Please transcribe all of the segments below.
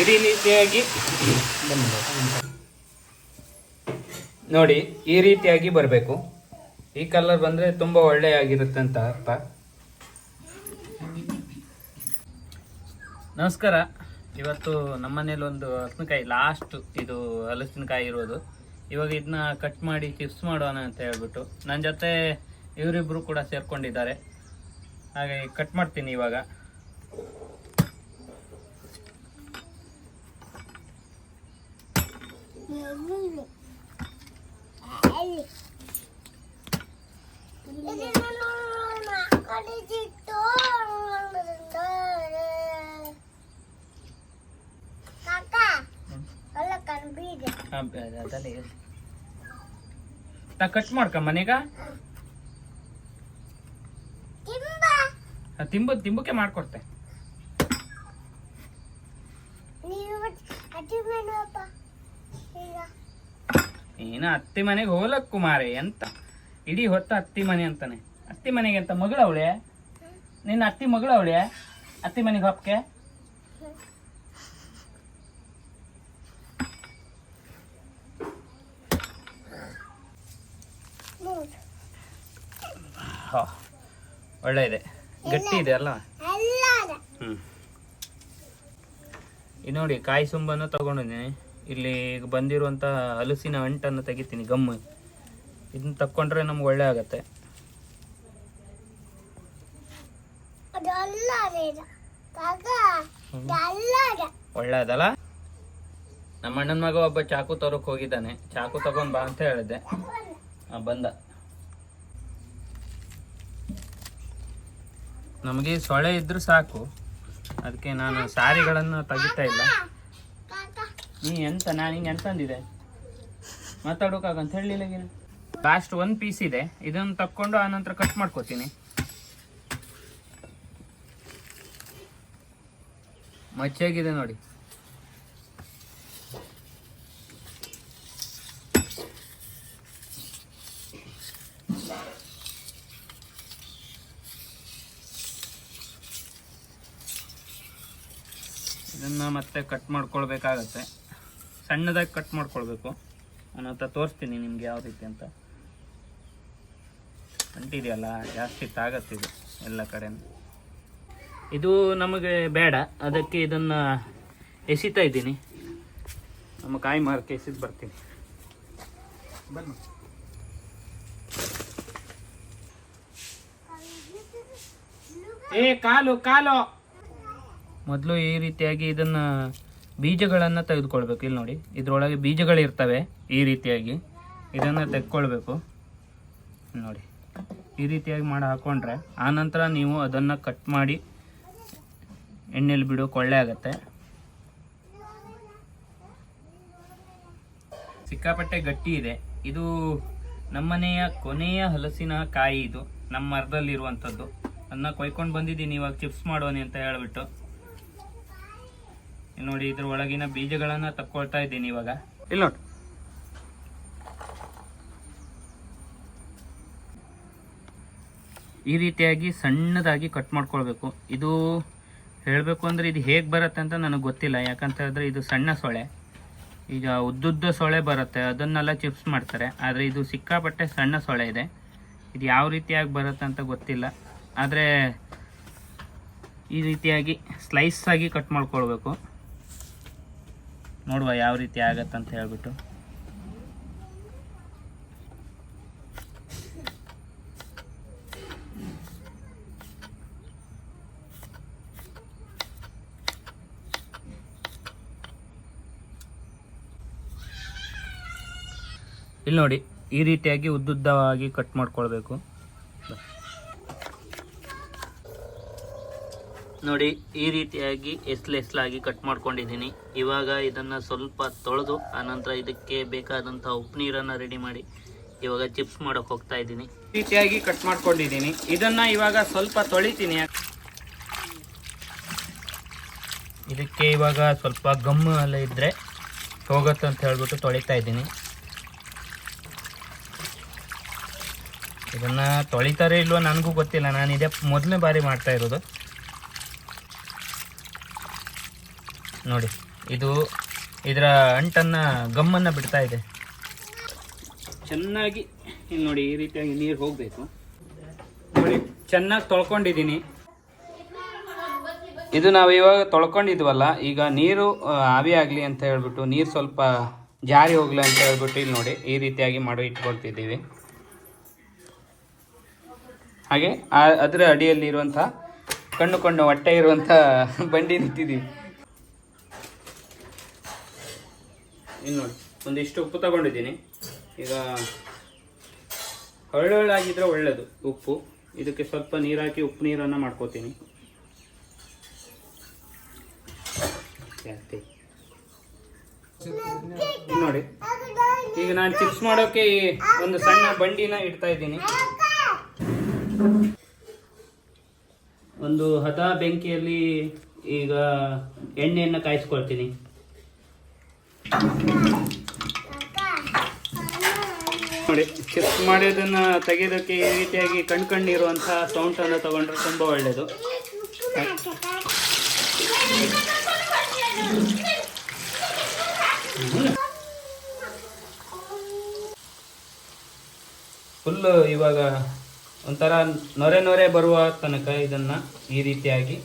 ಈ ರೀತಿಯಾಗಿ ನೋಡಿ, ಈ ರೀತಿಯಾಗಿ ಬರಬೇಕು. ಈ ಕಲರ್ ಬಂದರೆ ತುಂಬ ಒಳ್ಳೆಯಾಗಿರುತ್ತೆ ಅಂತ ಅರ್ಥ. ನಮಸ್ಕಾರ. ಇವತ್ತು ನಮ್ಮನೇಲಿ ಒಂದು ಹಲಸಿನಕಾಯಿ ಲಾಸ್ಟ್ ಇದು ಹಲಸಿನಕಾಯಿ ಇರೋದು. ಇವಾಗ ಇದನ್ನ ಕಟ್ ಮಾಡಿ ಚಿಪ್ಸ್ ಮಾಡೋಣ ಅಂತ ಹೇಳ್ಬಿಟ್ಟು. ನನ್ನ ಜೊತೆ ಇವರಿಬ್ಬರು ಕೂಡ ಸೇರ್ಕೊಂಡಿದ್ದಾರೆ. ಹಾಗೆ ಕಟ್ ಮಾಡ್ತೀನಿ ಇವಾಗ. ಕಟ್ ಮಾಡ್ಕ ಮನೆಗ ಹಾ, ತಿಂಬು ತಿಂಬಕ್ಕೆ ಮಾಡ್ಕೊಡ್ತೆ. ಏನ ಅತ್ತಿ ಮನೆಗೆ ಹೋಗ್ಲಕ್ ಮಾರೆ ಎಂತ? ಇಡೀ ಹೊತ್ತ ಅತ್ತಿ ಮನೆ ಅಂತಾನೆ. ಅತ್ತಿ ಮನೆಗೆ ಅಂತ ಮಗಳ ಅವಳೆ? ನಿನ್ನ ಅತ್ತಿ ಮಗಳ ಅವಳೆ? ಅತ್ತಿ ಮನೆಗೆ ಹೊಪ್ಪಕ್ಕೆ ಹಾ ಒಳ್ಳೆ ಇದೆ. ಗಟ್ಟಿ ಇದೆ ಅಲ್ಲ ಹ್ಞೂ ಇನ್ನೋಡಿ ನೋಡಿ ಕಾಯಿ ಸುಂಬನ್ನು ತಗೊಂಡಿದ್ದೀನಿ. ಇಲ್ಲಿ ಈಗ ಬಂದಿರುವಂಥ ಹಲಸಿನ ಅಂಟನ್ನು ತೆಗಿತೀನಿ ಗಮ್ಮು. ಇದನ್ನ ತಕ್ಕೊಂಡ್ರೆ ನಮ್ಗೆ ಒಳ್ಳೆ ಆಗತ್ತೆ. ಒಳ್ಳೆದಲ್ಲ? ನಮ್ಮ ಅಣ್ಣನ ಮಗ ಒಬ್ಬ ಚಾಕು ತರೋಕ್ ಹೋಗಿದ್ದಾನೆ. ಚಾಕು ತಗೊಂಡ್ ಬಾ ಅಂತ ಹೇಳಿದ್ದೆ. ಬಂದ. ನಮಗೆ ಸೊಳೆ ಇದ್ರೂ ಸಾಕು. ಅದಕ್ಕೆ ನಾನು ಸಾರಿಗಳನ್ನು ತೆಗಿತಾ ಇಲ್ಲ. ನೀ ಎಂತ ನಾನು ಹಿಂಗೆ ಎಂತಂದಿದೆ ಮಾತಾಡೋಕಾಗಂತ ಹೇಳಲಿಲ್ಲ ಲಾಸ್ಟ್ ಒಂದು ಪೀಸ್ ಇದೆ. ಇದನ್ನು ತಕ್ಕೊಂಡು ಆನಂತರ ಕಟ್ ಮಾಡ್ಕೋತೀನಿ. ಮಚ್ಚಾಗಿದೆ ನೋಡಿ. ಇದನ್ನ ಮತ್ತೆ ಕಟ್ ಮಾಡ್ಕೊಳ್ಬೇಕಾಗತ್ತೆ. ಸಣ್ಣದಾಗಿ ಕಟ್ ಮಾಡ್ಕೊಳ್ಬೇಕು. ನಾನು ಹತ್ರ ತೋರಿಸ್ತೀನಿ ನಿಮ್ಗೆ ಯಾವ ರೀತಿ ಅಂತ. ಅಂಟಿದೆಯಲ್ಲ ಜಾಸ್ತಿ ತಾಗತ್ತಿದೆ ಎಲ್ಲ ಕಡೆ ಇದು ನಮಗೆ ಬೇಡ. ಅದಕ್ಕೆ ಇದನ್ನು ಎಸಿತಾ ಇದ್ದೀನಿ. ನಮ್ಮ ಕಾಯಿ ಮಾರಕ್ಕೆ ಎಸಿದ್ ಬರ್ತೀನಿ. ಬನ್ನಿ. ಏ, ಕಾಲು ಕಾಲು. ಮೊದಲು ಈ ರೀತಿಯಾಗಿ ಇದನ್ನ ಬೀಜಗಳನ್ನು ತೆಗೆದುಕೊಳ್ಬೇಕು. ಇಲ್ಲಿ ನೋಡಿ, ಇದರೊಳಗೆ ಬೀಜಗಳಿರ್ತವೆ ಈ ರೀತಿಯಾಗಿ. ಇದನ್ನು ತೆಕ್ಕೊಳ್ಬೇಕು. ನೋಡಿ, ಈ ರೀತಿಯಾಗಿ ಮಾಡಿ ಹಾಕೊಂಡ್ರೆ ಆನಂತರ ನೀವು ಅದನ್ನು ಕಟ್ ಮಾಡಿ ಎಣ್ಣೆಲಿ ಬಿಡೋಕೆ ಕೊಳ್ಳೆ ಆಗತ್ತೆ. ಸಿಕ್ಕಾಪಟ್ಟೆ ಗಟ್ಟಿ ಇದೆ. ಇದು ನಮ್ಮನೆಯ ಕೊನೆಯ ಹಲಸಿನ ಕಾಯಿ ಇದು. ನಮ್ಮ ಮರದಲ್ಲಿರುವಂಥದ್ದು ಅದನ್ನ ಕೊಯ್ಕೊಂಡು ಬಂದಿದ್ದೀನಿ, ಇವಾಗ ಚಿಪ್ಸ್ ಮಾಡೋಣ ಅಂತ ಹೇಳ್ಬಿಟ್ಟು. ನೋಡಿ ಇದ್ರ ಒಳಗಿನ ಬೀಜಗಳನ್ನ ತಕ್ಕೊಳ್ತಾ ಇದ್ದೀನಿ ಇವಾಗ. ಇಲ್ಲ ನೋಡಿ. ಈ ರೀತಿಯಾಗಿ ಸಣ್ಣದಾಗಿ ಕಟ್ ಮಾಡ್ಕೊಳ್ಬೇಕು. ಇದು ಹೇಳಬೇಕು ಅಂದರೆ ಇದು ಹೇಗೆ ಬರುತ್ತೆ ಅಂತ ನನಗೆ ಗೊತ್ತಿಲ್ಲ. ಯಾಕಂತ ಹೇಳಿದ್ರೆ ಇದು ಸಣ್ಣ ಸೊಳೆ ಈಗ ಉದ್ದುದ್ದ ಸೊಳೆ ಬರುತ್ತೆ, ಅದನ್ನೆಲ್ಲ ಚಿಪ್ಸ್ ಮಾಡ್ತಾರೆ. ಆದರೆ ಇದು ಸಿಕ್ಕಾಪಟ್ಟೆ ಸಣ್ಣ ಸೊಳೆ ಇದೆ. ಇದು ಯಾವ ರೀತಿಯಾಗಿ ಬರುತ್ತೆ ಅಂತ ಗೊತ್ತಿಲ್ಲ. ಆದರೆ ಈ ರೀತಿಯಾಗಿ ಸ್ಲೈಸ್ ಆಗಿ ಕಟ್ ಮಾಡ್ಕೊಳ್ಬೇಕು. ನೋಡುವ ಯಾವ ರೀತಿ ಆಗತ್ತಂತ ಹೇಳ್ಬಿಟ್ಟು. ಇಲ್ಲಿ ನೋಡಿ ಈ ರೀತಿಯಾಗಿ ಉದ್ದುದ್ದವಾಗಿ ಕಟ್ ಮಾಡ್ಕೊಳ್ಬೇಕು. ನೋಡಿ, ಈ ರೀತಿಯಾಗಿ ಎಸ್ಲು ಎಸ್ಲಾಗಿ ಕಟ್ ಮಾಡ್ಕೊಂಡಿದ್ದೀನಿ. ಇವಾಗ ಇದನ್ನು ಸ್ವಲ್ಪ ತೊಳೆದು, ಆನಂತರ ಇದಕ್ಕೆ ಬೇಕಾದಂಥ ಉಪ್ಪು ನೀರನ್ನು ರೆಡಿ ಮಾಡಿ ಇವಾಗ ಚಿಪ್ಸ್ ಮಾಡೋಕೆ ಹೋಗ್ತಾ ಇದ್ದೀನಿ. ಈ ರೀತಿಯಾಗಿ ಕಟ್ ಮಾಡ್ಕೊಂಡಿದ್ದೀನಿ. ಇದನ್ನು ಇವಾಗ ಸ್ವಲ್ಪ ತೊಳಿತೀನಿ. ಇದಕ್ಕೆ ಇವಾಗ ಸ್ವಲ್ಪ ಗಮ್ಮು ಎಲ್ಲ ಇದ್ದರೆ ಹೋಗುತ್ತೆ ಅಂತ ಹೇಳ್ಬಿಟ್ಟು ತೊಳಿತಾ ಇದ್ದೀನಿ. ಇದನ್ನು ತೊಳಿತಾರೆ ಇಲ್ವೋ ನನಗೂ ಗೊತ್ತಿಲ್ಲ. ನಾನು ಇದೇ ಮೊದಲನೇ ಬಾರಿ ಮಾಡ್ತಾ ಇರೋದು. ನೋಡಿ, ಇದು ಇದರ ಅಂಟನ್ನು ಗಮ್ಮನ್ನು ಬಿಡ್ತಾ ಇದೆ. ಚೆನ್ನಾಗಿ ನೋಡಿ, ಈ ರೀತಿಯಾಗಿ ನೀರು ಹೋಗಬೇಕು. ನೋಡಿ, ಚೆನ್ನಾಗಿ ತೊಳ್ಕೊಂಡಿದ್ದೀನಿ. ಇದು ನಾವು ಇವಾಗ ತೊಳ್ಕೊಂಡಿದ್ವಲ್ಲ, ಈಗ ನೀರು ಆವಿ ಆಗಲಿ ಅಂತ ಹೇಳ್ಬಿಟ್ಟು, ನೀರು ಸ್ವಲ್ಪ ಜಾರಿ ಹೋಗ್ಲಿ ಅಂತ ಹೇಳ್ಬಿಟ್ಟು ಇಲ್ಲಿ ನೋಡಿ, ಈ ರೀತಿಯಾಗಿ ಮಾಡಿ ಇಟ್ಕೊಳ್ತಿದ್ದೀವಿ. ಹಾಗೆ ಅದರ ಅಡಿಯಲ್ಲಿ ಇರುವಂಥ ಕಣ್ಣು ಕಣ್ಣು ಹೊಟ್ಟೆ ಇರುವಂಥ ಬಂಡಿ ನಿಂತಿದ್ದೀವಿ. ಇಲ್ಲಿ ನೋಡಿ ಒಂದಿಷ್ಟು ಉಪ್ಪು ತಗೊಂಡಿದ್ದೀನಿ. ಈಗ ಹೊಳ್ಳೊಳ್ಳಾಗಿದ್ರೆ ಒಳ್ಳೆಯದು ಉಪ್ಪು. ಇದಕ್ಕೆ ಸ್ವಲ್ಪ ನೀರು ಹಾಕಿ ಉಪ್ಪು ನೀರನ್ನು ಮಾಡ್ಕೋತೀನಿ. ನೋಡಿ, ಈಗ ನಾನು ಚಿಪ್ಸ್ ಮಾಡೋಕೆ ಈ ಒಂದು ಸಣ್ಣ ಬಂಡಿನ ಇಡ್ತಾ ಇದ್ದೀನಿ. ಒಂದು ಹದ ಬೆಂಕಿಯಲ್ಲಿ ಈಗ ಎಣ್ಣೆಯನ್ನು ಕಾಯಿಸ್ಕೊಳ್ತೀನಿ. ನೋಡಿ ಚಿಪ್ಸ್ ಮಾಡೋದನ್ನ ತೆಗೆಯೋದಕ್ಕೆ ಈ ರೀತಿಯಾಗಿ ಕಣ್ ಸೌಂಡ್ ಅನ್ನು ತಗೊಂಡ್ರೆ ತುಂಬಾ ಒಳ್ಳೆಯದು ಫುಲ್ಲು ಇವಾಗ ಒಂಥರ ನೊರೆ ನೊರೆ ಬರುವ ತನಕ ಇದನ್ನ ಈ ರೀತಿಯಾಗಿ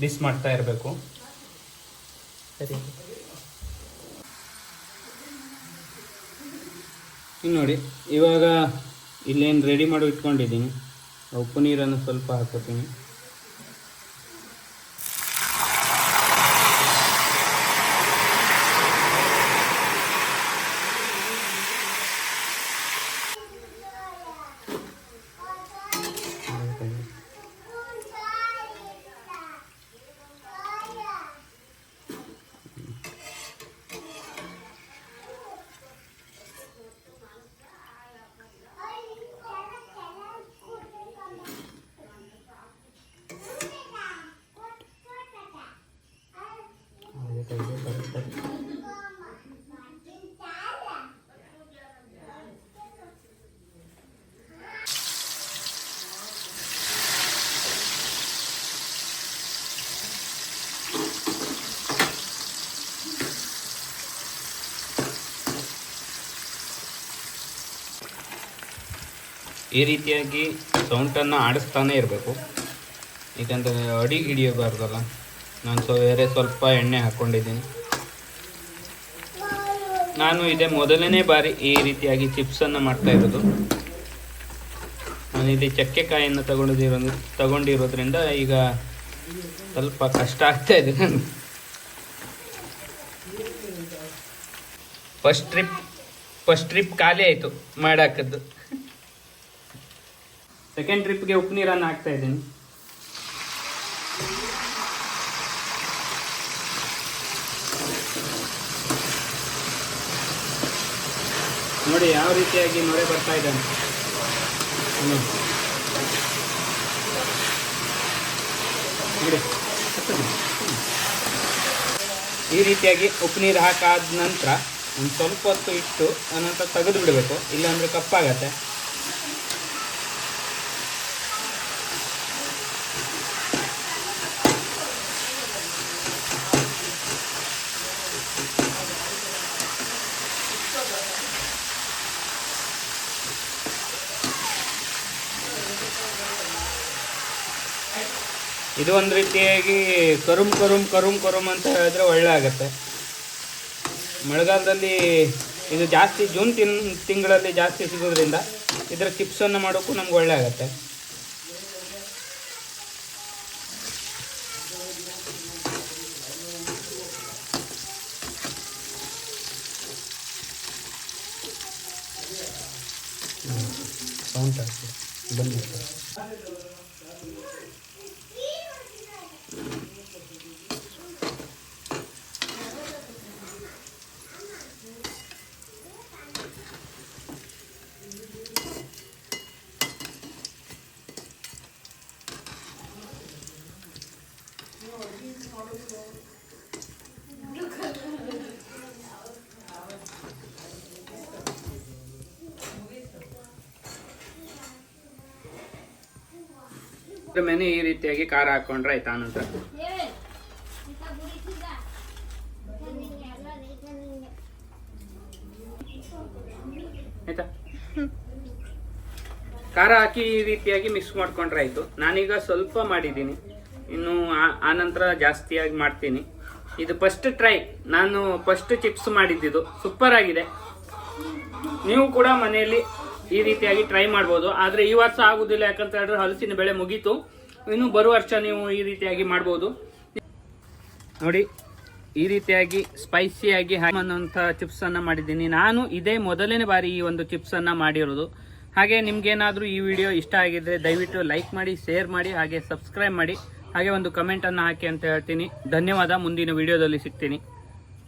ಬಿಸ್ ಮಾಡ್ತಾ ಇರಬೇಕು. ಸರಿ. ಇನ್ನು ನೋಡಿ ಇವಾಗ ಇಲ್ಲೇನು ರೆಡಿ ಮಾಡಿ ಇಟ್ಕೊಂಡಿದ್ದೀನಿ. ಉಪ್ಪು ನೀರನ್ನು ಸ್ವಲ್ಪ ಹಾಕೋತೀನಿ ಈ ರೀತಿಯಾಗಿ ಸೌಂಟನ್ನು ಆಡಿಸ್ತಾನೆ ಇರಬೇಕು. ಏಕೆಂದರೆ ಅಡಿ ಹಿಡಿಯಬಾರ್ದಲ್ಲ. ನಾನು ಸೊ ಬೇರೆ ಸ್ವಲ್ಪ ಎಣ್ಣೆ ಹಾಕ್ಕೊಂಡಿದ್ದೀನಿ ನಾನು ಇದೇ ಮೊದಲನೇ ಬಾರಿ ಈ ರೀತಿಯಾಗಿ ಚಿಪ್ಸನ್ನು ಮಾಡ್ತಾ ಇರೋದು. ನಾನು ಇಲ್ಲಿ ಚಕ್ಕೆಕಾಯಿಯನ್ನು ತಗೊಂಡಿರೋ ತಗೊಂಡಿರೋದ್ರಿಂದ ಈಗ ಸ್ವಲ್ಪ ಕಷ್ಟ ಆಗ್ತಾ ಇದೆ ನಾನು ಫಸ್ಟ್ ಟ್ರಿಪ್ ಫಸ್ಟ್ ಟ್ರಿಪ್ ಖಾಲಿ ಆಯಿತು ಮಾಡಾಕದ್ದು. ಸೆಕೆಂಡ್ ಟ್ರಿಪ್ಗೆ ಉಪ್ಪು ನೀರನ್ನು ಹಾಕ್ತಾ ಇದ್ದೀನಿ ನೋಡಿ ಯಾವ ರೀತಿಯಾಗಿ ನೊರೆ ಬರ್ತಾ ಇದೆ ಅಂತ ಹ್ಮ್. ನೋಡಿ. ಹತ್ತದು. ಹ್ಮ್. ಈ ರೀತಿಯಾಗಿ ಉಪ್ಪು ನೀರು ಹಾಕಾದ ನಂತರ ಒಂದು ಸ್ವಲ್ಪ ಹೊತ್ತು ಇಟ್ಟು ಅನಂತರ ತೆಗೆದು ಬಿಡಬೇಕು ಇಲ್ಲಾಂದರೆ ಕಪ್ಪಾಗತ್ತೆ ಇದು ಒಂದು ರೀತಿಯಾಗಿ ಕರುಮ್ ಕರುಮ್ ಕರುಮ್ ಕರುಮ್ ಅಂತ ಹೇಳಿದ್ರೆ ಒಳ್ಳೆ ಆಗುತ್ತೆ. ಮಳೆಗಾಲದಲ್ಲಿ ಇದು ಜಾಸ್ತಿ ಜೂನ್ ತಿನ್, ತಿಂಗಳಲ್ಲಿ ಜಾಸ್ತಿ ಸಿಗೋದ್ರಿಂದ ಇದರ ಚಿಪ್ಸನ್ನು ಮಾಡೋಕ್ಕೂ ನಮ್ಗೆ ಒಳ್ಳೆ ಆಗುತ್ತೆ. ಮೆನು ಈ ರೀತಿಯಾಗಿ ಖಾರ ಹಾಕೊಂಡ್ರೆ ಆಯ್ತಾ ಅನಂತ ಆಯ್ತಾ? ಖಾರ ಹಾಕಿ ಈ ರೀತಿಯಾಗಿ ಮಿಕ್ಸ್ ಮಾಡ್ಕೊಂಡ್ರೆ ಆಯ್ತು. ನಾನೀಗ ಸ್ವಲ್ಪ ಮಾಡಿದ್ದೀನಿ. ಇನ್ನು ಆ ನಂತರ ಜಾಸ್ತಿಯಾಗಿ ಮಾಡ್ತೀನಿ. ಇದು ಫಸ್ಟ್ ಟ್ರೈ ನಾನು ಫಸ್ಟ್ ಚಿಪ್ಸ್ ಮಾಡಿದ್ದಿದ್ದು ಸೂಪರ್ ಆಗಿದೆ. ನೀವು ಕೂಡ ಮನೆಯಲ್ಲಿ ಈ ರೀತಿಯಾಗಿ ಟ್ರೈ ಮಾಡ್ಬೋದು. ಆದರೆ ಈ ವರ್ಷ ಆಗುದಿಲ್ಲ, ಯಾಕಂತ ಹೇಳಿದ್ರೆ ಹಲಸಿನ ಬೆಳೆ ಮುಗೀತು. ಇನ್ನು ಬರುವ ವರ್ಷ ನೀವು ಈ ರೀತಿಯಾಗಿ ಮಾಡ್ಬೋದು. ನೋಡಿ, ಈ ರೀತಿಯಾಗಿ ಸ್ಪೈಸಿಯಾಗಿ ಅನ್ನುವಂಥ ಚಿಪ್ಸ್ ಅನ್ನ ಮಾಡಿದ್ದೀನಿ. ನಾನು ಇದೇ ಮೊದಲನೇ ಬಾರಿ ಈ ಒಂದು ಚಿಪ್ಸ್ ಅನ್ನ ಮಾಡಿರೋದು. ಹಾಗೆ ನಿಮ್ಗೇನಾದ್ರೂ ಈ ವಿಡಿಯೋ ಇಷ್ಟ ಆಗಿದ್ರೆ ದಯವಿಟ್ಟು ಲೈಕ್ ಮಾಡಿ ಶೇರ್ ಮಾಡಿ, ಹಾಗೆ ಸಬ್ಸ್ಕ್ರೈಬ್ ಮಾಡಿ. ಹಾಗೆ ಒಂದು ಕಮೆಂಟ್ ಅನ್ನ ಹಾಕಿ ಅಂತ ಹೇಳ್ತೀನಿ. ಧನ್ಯವಾದ. ಮುಂದಿನ ವಿಡಿಯೋದಲ್ಲಿ ಸಿಗ್ತೀನಿ.